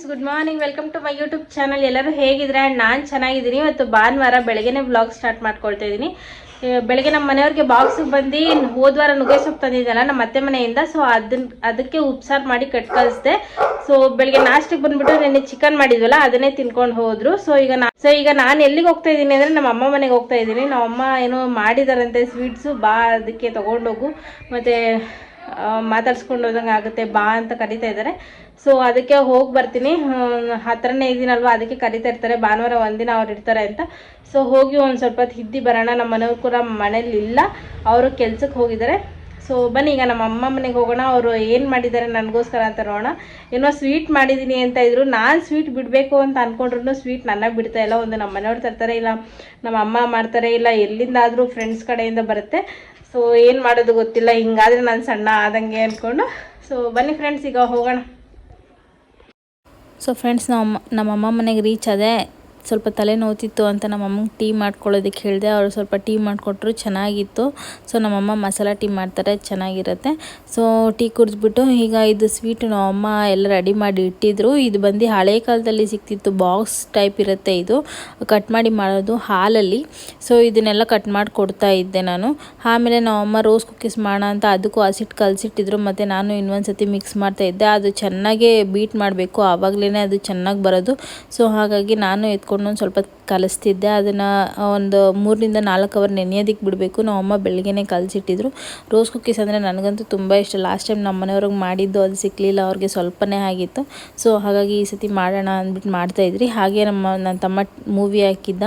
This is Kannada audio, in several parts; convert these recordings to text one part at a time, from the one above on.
Good morning welcome to my YouTube channel ಎಲ್ಲರೂ ಹೇಗಿದ್ರೆ ನಾನು ಚೆನ್ನಾಗಿದ್ದೀನಿ. ಇವತ್ತು ಭಾನುವಾರ ಬೆಳಗ್ಗೆನೇ ಬ್ಲಾಗ್ ಸ್ಟಾರ್ಟ್ ಮಾಡ್ಕೊಳ್ತಾ ಇದ್ದೀನಿ. ಬೆಳಗ್ಗೆ ನಮ್ಮ ಮನೆಯವ್ರಿಗೆ ಬಾಕ್ಸಿಗೆ ಬಂದು ಹೋದ್ವಾರ ನುಗ್ಗೆ ಸೊಪ್ಪು ತಂದಿದ್ದಲ್ಲ, ನಮ್ಮ ಅತ್ತೆ ಮನೆಯಿಂದ. ಸೊ ಅದನ್ನ ಅದಕ್ಕೆ ಉಪ್ಸಾರು ಮಾಡಿ ಕಟ್ ಕಳಿಸ್ದೆ. ಸೊ ಬೆಳಗ್ಗೆ ನಾಷ್ಟಕ್ಕೆ ಬಂದ್ಬಿಟ್ಟು ನೆನ್ನೆ ಚಿಕನ್ ಮಾಡಿದ್ವಲ್ಲ, ಅದನ್ನೇ ತಿನ್ಕೊಂಡು ಹೋದ್ರು. ಸೊ ಈಗ ನಾ ಸೊ ಈಗ ನಾನು ಎಲ್ಲಿಗೆ ಹೋಗ್ತಾ ಇದ್ದೀನಿ ಅಂದರೆ ನಮ್ಮ ಅಮ್ಮ ಮನೆಗೆ ಹೋಗ್ತಾ ಇದ್ದೀನಿ. ನಮ್ಮ ಅಮ್ಮ ಏನೋ ಮಾಡಿದಾರಂತೆ ಸ್ವೀಟ್ಸು ಬಾ, ಅದಕ್ಕೆ ತೊಗೊಂಡೋಗು. ಮತ್ತು ಮಾತಾಡ್ಸ್ಕೊಂಡು ಹೋದಂಗೆ ಆಗುತ್ತೆ, ಬಾ ಅಂತ ಕರಿತಾ ಇದ್ದಾರೆ ಸೊ ಅದಕ್ಕೆ ಹೋಗಿ ಬರ್ತೀನಿ. ಹತ್ರನೇ ಇದ್ದೀನಲ್ವ, ಅದಕ್ಕೆ ಕರಿತಾ ಇರ್ತಾರೆ. ಭಾನುವಾರ ಒಂದಿನ ಅವ್ರು ಇರ್ತಾರೆ ಅಂತ. ಸೊ ಹೋಗಿ ಒಂದು ಸ್ವಲ್ಪ ಹೊತ್ತು ಹಿದ್ದಿ ಬರೋಣ. ನಮ್ಮ ಮನೆಯವ್ರು ಕೂಡ ಮನೇಲಿ ಇಲ್ಲ. ಅವರು ಕೆಲ್ಸಕ್ಕೆ ಹೋಗಿದ್ದಾರೆ. ಸೊ ಬನ್ನಿ, ಈಗ ನಮ್ಮ ಅಮ್ಮ ಮನೆಗೆ ಹೋಗೋಣ. ಅವರು ಏನು ಮಾಡಿದ್ದಾರೆ ನನಗೋಸ್ಕರ ಅಂತ ನೋಡೋಣ. ಏನೋ ಸ್ವೀಟ್ ಮಾಡಿದ್ದೀನಿ ಅಂತ ಇದ್ರು. ನಾನು ಸ್ವೀಟ್ ಬಿಡಬೇಕು ಅಂತ ಅಂದ್ಕೊಂಡ್ರು ಸ್ವೀಟ್ ನನ್ನ ಬಿಡ್ತಾ ಇಲ್ಲ. ಒಂದು ನಮ್ಮ ಮನೆಯವ್ರು ತರ್ತಾರೆ ಇಲ್ಲ. ನಮ್ಮ ಅಮ್ಮ ಮಾಡ್ತಾರೆ ಇಲ್ಲ. ಎಲ್ಲಿಂದಾದರೂ ಫ್ರೆಂಡ್ಸ್ ಕಡೆಯಿಂದ ಬರುತ್ತೆ. ಸೊ ಏನು ಮಾಡೋದು ಗೊತ್ತಿಲ್ಲ. ಹಿಂಗಾದ್ರೆ ನಾನು ಸಣ್ಣ ಆದಂಗೆ ಅಂದ್ಕೊಂಡು ಸೊ ಬನ್ನಿ ಫ್ರೆಂಡ್ಸ್ ಈಗ ಹೋಗೋಣ. ಸೊ ಫ್ರೆಂಡ್ಸ್ ನಮ್ಮ ನಮ್ಮಮ್ಮ ಮನೆಗೆ ರೀಚ್ ಆದೆ. ಸ್ವಲ್ಪ ತಲೆ ನೋವ್ತಿತ್ತು ಅಂತ ನಮ್ಮಮ್ಮಂಗೆ ಟೀ ಮಾಡ್ಕೊಳ್ಳೋದಕ್ಕೆ ಹೇಳಿದೆ. ಅವರು ಸ್ವಲ್ಪ ಟೀ ಮಾಡಿಕೊಟ್ರು, ಚೆನ್ನಾಗಿತ್ತು. ಸೊ ನಮ್ಮಮ್ಮ ಮಸಾಲ ಟೀ ಮಾಡ್ತಾರೆ, ಚೆನ್ನಾಗಿರುತ್ತೆ. ಸೊ, ಟೀ ಕುಡಿದ್ಬಿಟ್ಟು ಈಗ ಇದು ಸ್ವೀಟು ನಮ್ಮಮ್ಮ ಎಲ್ಲ ರೆಡಿ ಮಾಡಿ ಇಟ್ಟಿದ್ರು. ಇದು ಬಂದು ಹಳೆ ಕಾಲದಲ್ಲಿ ಸಿಕ್ತಿತ್ತು ಬಾಕ್ಸ್ ಟೈಪ್ ಇರುತ್ತೆ ಇದು. ಕಟ್ ಮಾಡಿ ಮಾಡೋದು ಹಾಲಲ್ಲಿ. ಸೊ, ಇದನ್ನೆಲ್ಲ ಕಟ್ ಮಾಡಿ ಕೊಡ್ತಾ ಇದ್ದೆ ನಾನು. ಆಮೇಲೆ ನಮ್ಮಮ್ಮ ರೋಸ್ ಕುಕ್ಕೀಸ್ ಮಾಡೋಣ ಅಂತ ಅದಕ್ಕೂ ಹಸಿಟ್ಟು ಕಲಸಿಟ್ಟಿದ್ರು. ಮತ್ತು ನಾನು ಇನ್ನೊಂದು ಸತಿ ಮಿಕ್ಸ್ ಮಾಡ್ತಾ ಇದ್ದೆ. ಅದು ಚೆನ್ನಾಗೇ ಬೀಟ್ ಮಾಡಬೇಕು. ಆವಾಗಲೇ ಅದು ಚೆನ್ನಾಗಿ ಬರೋದು. ಸೊ, ಹಾಗಾಗಿ ನಾನು ಎತ್ಕೊಂಡು ಒಂದು ಸ್ವಲ್ಪ ಕಲಿಸ್ತಿದ್ದೆ. ಅದನ್ನು ಒಂದು ಮೂರರಿಂದ ನಾಲ್ಕು ಅವರ್ ನೆನೆಯೋದಕ್ಕೆ ಬಿಡಬೇಕು. ನಮ್ಮ ಅಮ್ಮ ಬೆಳಗ್ಗೆನೇ ಕಲಸಿಟ್ಟಿದ್ರು. ರೋಸ್ ಕುಕ್ಕೀಸ್ ಅಂದರೆ ನನಗಂತೂ ತುಂಬ ಇಷ್ಟ. ಲಾಸ್ಟ್ ಟೈಮ್ ನಮ್ಮ ಮನೆಯವ್ರಿಗೆ ಮಾಡಿದ್ದು ಅದು ಸಿಕ್ಕಲಿಲ್ಲ ಅವ್ರಿಗೆ ಸ್ವಲ್ಪನೇ ಆಗಿತ್ತು. ಸೊ, ಹಾಗಾಗಿ ಈ ಸತಿ ಮಾಡೋಣ ಅಂದ್ಬಿಟ್ಟು ಮಾಡ್ತಾಯಿದ್ರಿ ಹಾಗೆ ನಮ್ಮ ನನ್ನ ತಮ್ಮ ಮೂವಿ ಹಾಕಿದ್ದ.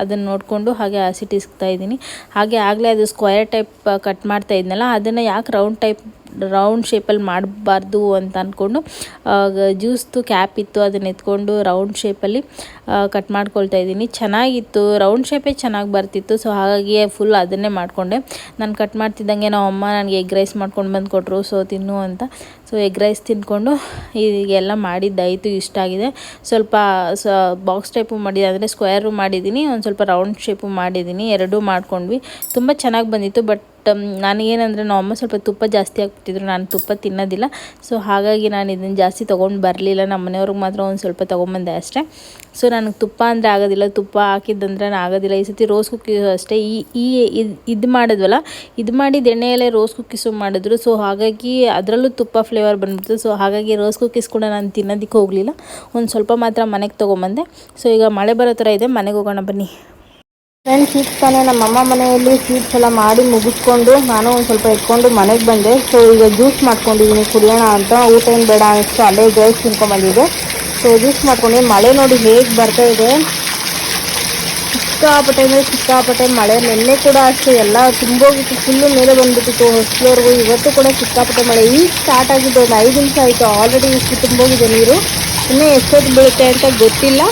ಅದನ್ನು ನೋಡಿಕೊಂಡು ಹಾಗೆ ಆಸಿಟ್ ಇಸ್ಕ್ತಾ ಇದ್ದೀನಿ. ಹಾಗೆ ಆಗಲೇ ಅದು ಸ್ಕ್ವಯರ್ ಟೈಪ್ ಕಟ್ ಮಾಡ್ತಾ ಇದ್ನಲ್ಲ, ಅದನ್ನು ಯಾಕೆ ರೌಂಡ್ ಟೈಪ್ ರೌಂಡ್ ಶೇಪಲ್ಲಿ ಮಾಡಬಾರ್ದು ಅಂತ ಅಂದ್ಕೊಂಡು ಜ್ಯೂಸ್ದು ಕ್ಯಾಪ್ ಇತ್ತು, ಅದನ್ನ ಎತ್ಕೊಂಡು ರೌಂಡ್ ಶೇಪಲ್ಲಿ ಕಟ್ ಮಾಡ್ಕೊಳ್ತಾ ಇದ್ದೀನಿ. ಚೆನ್ನಾಗಿತ್ತು ರೌಂಡ್ ಶೇಪೇ ಚೆನ್ನಾಗಿ ಬರ್ತಿತ್ತು ಸೊ ಹಾಗಾಗಿ ಫುಲ್ ಅದನ್ನೇ ಮಾಡಿಕೊಂಡೆ. ನಾನು ಕಟ್ ಮಾಡ್ತಿದ್ದಂಗೆ ನಮ್ಮ ಅಮ್ಮ ನನಗೆ ಎಗ್ ರೈಸ್ ಮಾಡ್ಕೊಂಡು ಬಂದು ಕೊಟ್ಟರು ಸೊ ತಿನ್ನು ಅಂತ. ಸೊ ಎಗ್ ರೈಸ್ ತಿಂದ್ಕೊಂಡು ಈಗೆಲ್ಲ ಮಾಡಿದ್ದಾಯಿತು, ಇಷ್ಟ ಆಗಿದೆ. ಸ್ವಲ್ಪ, ಸ ಬಾಕ್ಸ್ ಟೈಪು ಮಾಡಿದೆ, ಅಂದರೆ ಸ್ಕ್ವೇರು ಮಾಡಿದ್ದೀನಿ ಒಂದು ಸ್ವಲ್ಪ ರೌಂಡ್ ಶೇಪು ಮಾಡಿದ್ದೀನಿ ಎರಡೂ ಮಾಡ್ಕೊಂಡ್ವಿ. ತುಂಬ ಚೆನ್ನಾಗಿ ಬಂದಿತ್ತು ಬಟ್ ನನಗೇನಂದರೆ ನಮ್ಮ ಅಮ್ಮ ಸ್ವಲ್ಪ ತುಪ್ಪ ಜಾಸ್ತಿ ಹಾಕ್ಬಿಟ್ಟಿದ್ರು, ನಾನು ತುಪ್ಪ ತಿನ್ನೋದಿಲ್ಲ. ಸೊ ಹಾಗಾಗಿ ನಾನು ಇದನ್ನು ಜಾಸ್ತಿ ತೊಗೊಂಡು ಬರಲಿಲ್ಲ. ನಮ್ಮ ಮನೆಯವ್ರಿಗೆ ಮಾತ್ರ ಒಂದು ಸ್ವಲ್ಪ ತೊಗೊಂಬಂದೆ ಅಷ್ಟೇ. ಸೊ ನನಗೆ ತುಪ್ಪ ಅಂದರೆ ಆಗೋದಿಲ್ಲ. ತುಪ್ಪ ಹಾಕಿದ್ದಂದ್ರೆ ಆಗೋದಿಲ್ಲ. ಈ ಸತಿ ರೋಸ್ ಕುಕ್ಕೀಸ್ ಅಷ್ಟೇ. ಈ ಈ, ಇದು ಮಾಡಿದ್ವಲ್ಲ, ಇದು ಮಾಡಿದ ಎಣ್ಣೆಯಲ್ಲೇ ರೋಸ್ ಕುಕ್ಕೀಸು ಮಾಡಿದ್ರು. ಸೊ ಹಾಗಾಗಿ ಅದರಲ್ಲೂ ತುಪ್ಪ ಫ್ಲೇವರ್ ಬಂದ್ಬಿಡ್ತು. ಸೊ ಹಾಗಾಗಿ ರೋಸ್ ಕುಕ್ಕೀಸ್ ಕೂಡ ನಾನು ತಿನ್ನೋದಕ್ಕೆ ಹೋಗಲಿಲ್ಲ. ಒಂದು ಸ್ವಲ್ಪ ಮಾತ್ರ ಮನೆಗೆ ತೊಗೊಂಬಂದೆ. ಸೊ ಈಗ ಮಳೆ ಬರೋ ಥರ ಇದೆ. ಮನೆಗೆ ಹೋಗೋಣ ಬನ್ನಿ. ಫ್ರೆಂಡ್ಸ್ ಈಗ ತಾನೇ ನಮ್ಮ ಅಮ್ಮ ಮನೆಯಲ್ಲಿ ಸ್ವೀಟ್ಸ್ ಎಲ್ಲ ಮಾಡಿ ಮುಗಿಸ್ಕೊಂಡು ನಾನು ಒಂದು ಸ್ವಲ್ಪ ಇಟ್ಕೊಂಡು ಮನೆಗೆ ಬಂದೆ. ಸೊ ಈಗ ಜ್ಯೂಸ್ ಮಾಡ್ಕೊಂಡಿದ್ದೀನಿ ಕುಡಿಯೋಣ ಅಂತ ಊಟ ಏನು ಬೇಡ ಅನಿಸ್ತು. ಅಲ್ಲೇ ಜ್ಯೂಸ್ ತಿನ್ಕೊಂಬಂದಿದ್ದೆ. ಸೊ ಜ್ಯೂಸ್ ಮಾಡ್ಕೊಂಡು ಮಳೆ ನೋಡಿ ಹೇಗೆ ಬರ್ತಾ ಇದೆ. ಸಿಕ್ಕಾಪಟ್ಟೆ ಅಂದರೆ ಸಿಕ್ಕಾಪಟ್ಟೆ ಮಳೆ. ನಿನ್ನೆ ಕೂಡ ಅಷ್ಟೇ. ಎಲ್ಲ ತುಂಬೋಗಿತ್ತು. ಫುಲ್ಲು ಮೇಲೆ ಬಂದ್ಬಿಟ್ಟಿತ್ತು. ಹೊಸ್ಲೋರ್ಗೂ ಇವತ್ತು ಕೂಡ ಸಿಕ್ಕಾಪಟ್ಟೆ ಮಳೆ. ಈಗ ಸ್ಟಾರ್ಟ್ ಆಗಿದ್ದು ಒಂದು ಐದು ನಿಮಿಷ ಆಯಿತು. ಆಲ್ರೆಡಿ ಇಷ್ಟು ತುಂಬೋಗಿದೆ ನೀರು. ಇನ್ನೂ ಎಷ್ಟೊತ್ತು ಬೀಳುತ್ತೆ ಅಂತ ಗೊತ್ತಿಲ್ಲ.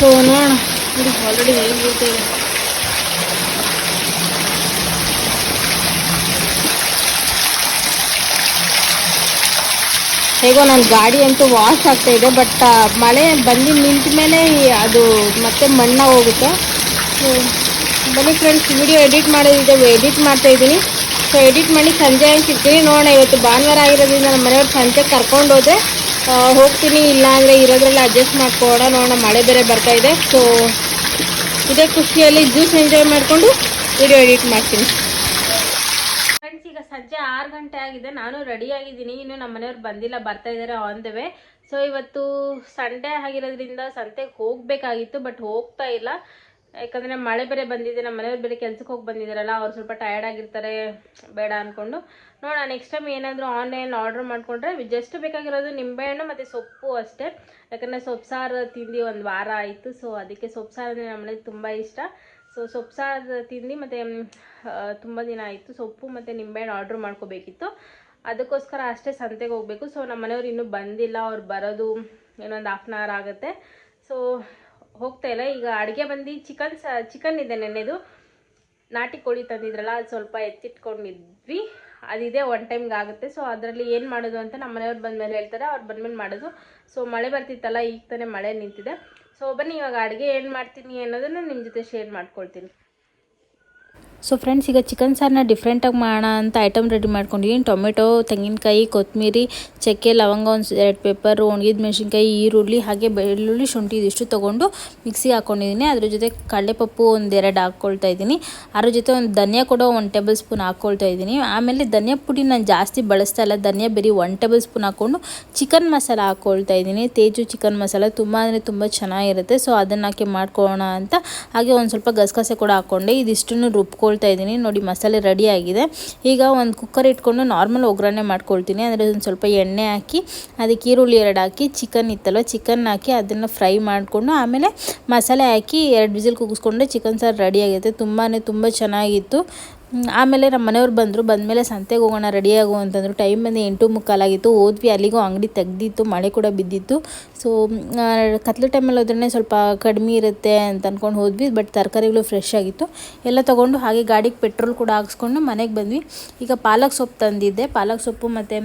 ಸೊ ನೋಡೋಣ. ನೋಡಿ ಆಲ್ರೆಡಿ ಹೇಗೆ ಹೇಗೋ ನನ್ನ ಗಾಡಿ ಅಂತೂ ವಾಶ್ ಆಗ್ತಾ ಇದೆ ಬಟ್ ಮಳೆ ಬಂದು ನಿಂತ ಮೇಲೆ ಅದು ಮತ್ತೆ ಮಣ್ಣ ಹೋಗುತ್ತೆ. ಬನ್ನಿ ಫ್ರೆಂಡ್ಸ್ ವಿಡಿಯೋ ಎಡಿಟ್ ಮಾಡೋದಿದೆ ಎಡಿಟ್ ಮಾಡ್ತಾ ಇದ್ದೀನಿ. ಸೊ ಎಡಿಟ್ ಮಾಡಿ ಸಂಜೆ ಹಂಗೆ ಸಿಗ್ತೀನಿ. ನೋಡೋಣ, ಇವತ್ತು ಭಾನುವಾರ ಆಗಿರೋದ್ರಿಂದ ನಮ್ಮ ಮನೆಯವ್ರು ಸಂಜೆ ಕರ್ಕೊಂಡು ಹೋದೆ ಹೋಗ್ತೀನಿ ಇಲ್ಲ ಅಂದರೆ ಇರೋದ್ರಲ್ಲಿ ಅಡ್ಜಸ್ಟ್ ಮಾಡ್ಕೊಳ್ಳೋಣ ನೋಡೋಣ, ಮಳೆ ಬೇರೆ ಬರ್ತಾ ಇದೆ. ಸೊ ಇದೇ ಖುಷಿಯಲ್ಲಿ ಜ್ಯೂಸ್ ಎಂಜಾಯ್ ಮಾಡಿಕೊಂಡು ವಿಡಿಯೋ ಎಡಿಟ್ ಮಾಡ್ತೀನಿ. ಸಂಜೆ ಆರು ಗಂಟೆ ಆಗಿದೆ. ನಾನು ರೆಡಿ ಆಗಿದ್ದೀನಿ. ಇನ್ನು ನಮ್ಮ ಮನೆಯವ್ರು ಬಂದಿಲ್ಲ, ಬರ್ತಾ ಇದ್ದಾರೆ ಆನ್ ದ ವೇ ಸೊ ಇವತ್ತು ಸಂಡೇ ಆಗಿರೋದ್ರಿಂದ ಸಂತೆಗೆ ಹೋಗಬೇಕಾಗಿತ್ತು ಬಟ್ ಹೋಗ್ತಾ ಇಲ್ಲ. ಯಾಕಂದರೆ ಮಳೆ ಬೇರೆ ಬಂದಿದೆ. ನಮ್ಮ ಮನೆಯವ್ರು ಬೇರೆ ಕೆಲ್ಸಕ್ಕೆ ಹೋಗಿ ಬಂದಿದ್ದಾರಲ್ಲ, ಅವ್ರು ಸ್ವಲ್ಪ ಟಯರ್ಡ್ ಆಗಿರ್ತಾರೆ, ಬೇಡ ಅಂದ್ಕೊಂಡು ನೋಡೋಣ ನೆಕ್ಸ್ಟ್ ಟೈಮ್ ಏನಾದರೂ ಆನ್ಲೈನ್ ಆರ್ಡ್ರ್ ಮಾಡಿಕೊಂಡ್ರೆ ಜಸ್ಟ್ ಬೇಕಾಗಿರೋದು ನಿಂಬೆಹಣ್ಣು ಮತ್ತು ಸೊಪ್ಪು ಅಷ್ಟೇ. ಯಾಕಂದರೆ ಸೊಪ್ಪು ಸಾರು ತಿಂದು ಒಂದು ವಾರ ಆಯಿತು. ಸೊ ಅದಕ್ಕೆ ಸೊಪ್ಪು ಸಾರು ಅಂದರೆ ನಮ್ಮ ಮನೇಲಿ ತುಂಬ ಇಷ್ಟ. ಸೊ ಸೊಪ್ಪು ಸಾರು ತಿಂದು ಮತ್ತು ತುಂಬ ದಿನ ಆಯಿತು. ಸೊಪ್ಪು ಮತ್ತು ನಿಂಬೆಹಣ್ಣು ಆರ್ಡ್ರ್ ಮಾಡ್ಕೋಬೇಕಿತ್ತು. ಅದಕ್ಕೋಸ್ಕರ ಅಷ್ಟೇ ಸಂತೆಗೆ ಹೋಗಬೇಕು. ಸೊ ನಮ್ಮ ಮನೆಯವ್ರು ಇನ್ನೂ ಬಂದಿಲ್ಲ. ಅವ್ರು ಬರೋದು ಇನ್ನೊಂದು ಹಾಫ್ ಆನ್ ಅವರ್ ಆಗುತ್ತೆ. ಸೊ ಹೋಗ್ತಾ ಇಲ್ಲ. ಈಗ ಅಡುಗೆ ಬಂದು ಚಿಕನ್ ಸ ಚಿಕನ್ ಇದೆ ನೆನೆದು ನಾಟಿ ಕೋಳಿ ತಂದಿದ್ರಲ್ಲ, ಅದು ಸ್ವಲ್ಪ ಎತ್ತಿಟ್ಕೊಂಡಿದ್ವಿ. ಅದಿದೆ ಒನ್ ಟೈಮ್ಗೆ ಆಗುತ್ತೆ. ಸೊ ಅದರಲ್ಲಿ ಏನು ಮಾಡೋದು ಅಂತ ನಮ್ಮ ಮನೆಯವ್ರು ಬಂದಮೇಲೆ ಹೇಳ್ತಾರೆ. ಅವ್ರು ಬಂದಮೇಲೆ ಮಾಡೋದು. ಸೊ ಮಳೆ ಬರ್ತಿತ್ತಲ್ಲ, ಈಗ ತಾನೇ ಮಳೆ ನಿಂತಿದೆ. ಸೊ ಬನ್ನಿ ಇವಾಗ ಅಡುಗೆ ಏನು ಮಾಡ್ತೀನಿ ಅನ್ನೋದನ್ನು ನಿಮ್ಮ ಜೊತೆ ಶೇರ್ ಮಾಡ್ಕೊಳ್ತೀನಿ. ಸೊ ಫ್ರೆಂಡ್ಸ್ ಈಗ ಚಿಕನ್ ಸಾರನ್ನ ಡಿಫ್ರೆಂಟಾಗಿ ಮಾಡೋಣ ಅಂತ ಐಟಮ್ ರೆಡಿ ಮಾಡ್ಕೊಂಡಿದ್ದೀನಿ ಟೊಮೆಟೊ ತೆಂಗಿನಕಾಯಿ ಕೊತ್ತಂಬರಿ ಚಕ್ಕೆ, ಲವಂಗ ಒಂದು ಎರಡು ಪೇಪರ್ ಒಣಗಿದ ಮೆಣಸಿನ್ಕಾಯಿ, ಈರುಳ್ಳಿ, ಹಾಗೆ ಬೆಳ್ಳುಳ್ಳಿ, ಶುಂಠಿ ಇದಿಷ್ಟು ತೊಗೊಂಡು ಮಿಕ್ಸಿಗೆ ಹಾಕ್ಕೊಂಡಿದ್ದೀನಿ ಅದ್ರ ಜೊತೆ ಕಡಲೆಪಪ್ಪು ಒಂದೆರಡು ಹಾಕ್ಕೊಳ್ತಾ ಇದ್ದೀನಿ. ಅದ್ರ ಜೊತೆ ಒಂದು ಧನಿಯಾ ಕೂಡ ಒಂದು ಟೇಬಲ್ ಸ್ಪೂನ್ ಹಾಕ್ಕೊಳ್ತಾ ಇದ್ದೀನಿ. ಆಮೇಲೆ ಧನಿಯಾ ಪುಡಿ ನಾನು ಜಾಸ್ತಿ ಬಳಸ್ತಾ ಇಲ್ಲ. ಧನಿಯಾ ಬರೀ ಒನ್ ಟೇಬಲ್ ಸ್ಪೂನ್ ಹಾಕ್ಕೊಂಡು ಚಿಕನ್ ಮಸಾಲ ಹಾಕ್ಕೊಳ್ತಾ ಇದ್ದೀನಿ. ತೇಜು ಚಿಕನ್ ಮಸಾಲ ತುಂಬ ಅಂದರೆ ತುಂಬ ಚೆನ್ನಾಗಿರುತ್ತೆ. ಸೊ ಅದನ್ನು ಹಾಕಿ ಮಾಡ್ಕೊಳ್ಳೋಣ ಅಂತ. ಹಾಗೆ ಒಂದು ಸ್ವಲ್ಪ ಗಸಗಸೆ ಕೂಡ ಹಾಕ್ಕೊಂಡೆ ಇದಿಷ್ಟನ್ನು ರುಬ್ಕೊಳ್ತಾ ಇದ್ದೀನಿ. ನೋಡಿ, ಮಸಾಲೆ ರೆಡಿ ಆಗಿದೆ. ಈಗ ಒಂದು ಕುಕ್ಕರ್ ಇಟ್ಕೊಂಡು ನಾರ್ಮಲ್ ಒಗ್ಗರಣೆ ಮಾಡ್ಕೊಳ್ತೀನಿ. ಅಂದರೆ ಒಂದು ಸ್ವಲ್ಪ ಎಣ್ಣೆ ಹಾಕಿ, ಅದಕ್ಕೆ ಈರುಳ್ಳಿ ಎರಡು ಹಾಕಿ ಚಿಕನ್ ಇತ್ತಲ್ವ ಚಿಕನ್ ಹಾಕಿ ಅದನ್ನು ಫ್ರೈ ಮಾಡಿಕೊಂಡು, ಆಮೇಲೆ ಮಸಾಲೆ ಹಾಕಿ ಎರಡು ವಿಸಿಲ್ ಕೂಗಿಸ್ಕೊಂಡ್ರೆ ಚಿಕನ್ ಸಾರು ರೆಡಿ ಆಗುತ್ತೆ. ತುಂಬಾ ತುಂಬ ಚೆನ್ನಾಗಿತ್ತು. ಆಮೇಲೆ ನಮ್ಮ ಮನೆಯವ್ರು ಬಂದರು, ಬಂದಮೇಲೆ ಸಂತೆಗೆ ಹೋಗೋಣ ರೆಡಿ ಆಗು ಅಂತಂದರು. ಟೈಮ್ ಬಂದು ಎಂಟು ಮುಕ್ಕಾಲಾಗಿತ್ತು. ಹೋದ್ವಿ, ಅಲ್ಲಿಗೂ ಅಂಗಡಿ ತೆಗ್ದಿತ್ತು, ಮಳೆ ಕೂಡ ಬಿದ್ದಿತ್ತು. ಸೊ ಕತ್ಲು ಟೈಮಲ್ಲಿ ಹೋದ್ರೆ ಸ್ವಲ್ಪ ಕಡಿಮೆ ಇರುತ್ತೆ ಅಂತ ಅಂದ್ಕೊಂಡು ಹೋದ್ವಿ. ಬಟ್ ತರಕಾರಿಗಳು ಫ್ರೆಶ್ ಆಗಿತ್ತು. ಎಲ್ಲ ತೊಗೊಂಡು ಹಾಗೆ ಗಾಡಿಗೆ ಪೆಟ್ರೋಲ್ ಕೂಡ ಹಾಕ್ಸ್ಕೊಂಡು ಮನೆಗೆ ಬಂದ್ವಿ. ಈಗ ಪಾಲಕ್ ಸೊಪ್ಪು ತಂದಿದ್ದೆ. ಪಾಲಕ್ ಸೊಪ್ಪು ಮತ್ತು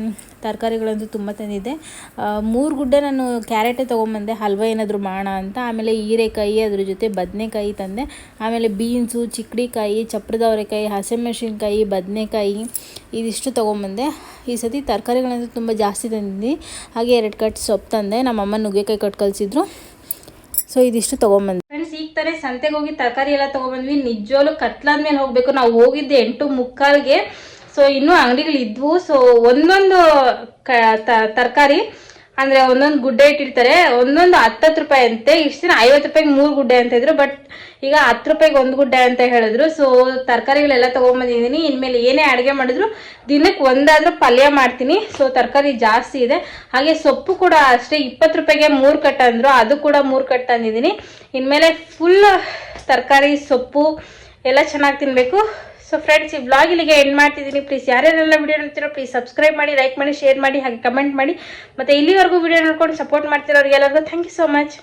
ತರಕಾರಿಗಳಂತೂ ತುಂಬ ತಂದಿದ್ದೆ. ಮೂರು ಗುಡ್ಡೆ ನಾನು ಕ್ಯಾರೆಟೇ ತೊಗೊಂಬಂದೆ. ಹಲ್ವಾ ಏನಾದರೂ ಮಾಡೋಣ ಅಂತ. ಆಮೇಲೆ ಹೀರೆಕಾಯಿ, ಅದ್ರ ಜೊತೆ ಬದನೆಕಾಯಿ ತಂದೆ. ಆಮೇಲೆ ಬೀನ್ಸು ಚಿಕ್ಕಡಿಕಾಯಿ ಚಪ್ರದ ಅವರೆಕಾಯಿ ಹಸಿಮೆಣಸಿನ್ಕಾಯಿ ಬದನೆಕಾಯಿ ಇದಿಷ್ಟು ತೊಗೊಂಬಂದೆ. ಈ ಸತಿ ತರಕಾರಿಗಳಂತೂ ತುಂಬ ಜಾಸ್ತಿ ತಂದಿದ್ದೀನಿ. ಹಾಗೆ ಎರಡು ಕಟ್ ಸೊಪ್ಪು ತಂದೆ. ನಮ್ಮಮ್ಮ ನುಗ್ಗೆಕಾಯಿ ಕಟ್ ಕಲಿಸಿದ್ರು. ಸೊ ಇದಿಷ್ಟು ತೊಗೊಂಬಂದೆ. ಫ್ರೆಂಡ್ಸ್ ಈಗ ತಾನೇ ಸಂತೆಗೆ ಹೋಗಿ ತರಕಾರಿ ಎಲ್ಲ ತೊಗೊಂಬಂದ್ವಿ. ನಿಜವಾಗ್ಲೂ ಕತ್ಲಾದ್ಮೇಲೆ ಹೋಗಬೇಕು. ನಾವು ಹೋಗಿದ್ದೆ ಎಂಟು ಮುಕ್ಕಾಲ್ಗೆ. ಸೊ ಇನ್ನೂ ಅಂಗಡಿಗಳಿದ್ವು. ಸೊ ಒಂದೊಂದು ತರಕಾರಿ. ಅಂದ್ರೆ ಒಂದೊಂದು ಗುಡ್ಡೆ ಇಟ್ಟಿರ್ತಾರೆ, ಒಂದೊಂದು ಹತ್ತತ್ತು ರೂಪಾಯಿ ಅಂತೆ, ಇಷ್ಟು ದಿನ ಐವತ್ತು ರೂಪಾಯಿಗೆ ಮೂರು ಗುಡ್ಡೆ ಅಂತ ಇದ್ರು, ಬಟ್ ಈಗ ಹತ್ತು ರೂಪಾಯಿಗೆ ಒಂದು ಗುಡ್ಡೆ ಅಂತ ಹೇಳಿದ್ರು ಸೊ ತರಕಾರಿಗಳೆಲ್ಲ ತೊಗೊಂಬಂದಿದ್ದೀನಿ, ಇನ್ಮೇಲೆ ಏನೇ ಅಡುಗೆ ಮಾಡಿದ್ರು ದಿನಕ್ಕೆ ಒಂದಾದರೂ ಪಲ್ಯ ಮಾಡ್ತೀನಿ ಸೊ ತರಕಾರಿ ಜಾಸ್ತಿ ಇದೆ. ಹಾಗೆ ಸೊಪ್ಪು ಕೂಡ ಅಷ್ಟೇ, ಇಪ್ಪತ್ತು ರೂಪಾಯಿಗೆ ಮೂರು ಕಟ್ ಅಂದ್ರು, ಅದು ಕೂಡ ಮೂರು ಕಟ್ ತಂದಿದ್ದೀನಿ ಇನ್ಮೇಲೆ ಫುಲ್ ತರಕಾರಿ, ಸೊಪ್ಪು, ಎಲ್ಲ ಚೆನ್ನಾಗಿ ತಿನ್ನಬೇಕು ಸೊ ಫ್ರೆಂಡ್ಸ್ ಈ ಬ್ಲಾಗ್ ಇಲ್ಲಿಗೆ ಎಂಡ್ ಮಾಡ್ತಿದ್ದೀನಿ. ಪ್ಲೀಸ್ ಯಾರ್ಯಾರೆಲ್ಲ ವಿಡಿಯೋ ನೋಡ್ತೀರೋ ಪ್ಲೀಸ್ ಸಬ್ಸ್ಕ್ರೈಬ್ ಮಾಡಿ ಲೈಕ್ ಮಾಡಿ ಶೇರ್ ಮಾಡಿ, ಹಾಗೆ ಕಮೆಂಟ್ ಮಾಡಿ. ಮತ್ತು ಇಲ್ಲಿವರೆಗೂ ವಿಡಿಯೋ ನೋಡ್ಕೊಂಡು ಸಪೋರ್ಟ್ ಮಾಡ್ತಿರೋರಿಗೆಲ್ಲರಿಗೂ ಥ್ಯಾಂಕ್ ಯು ಸೋ ಮಚ್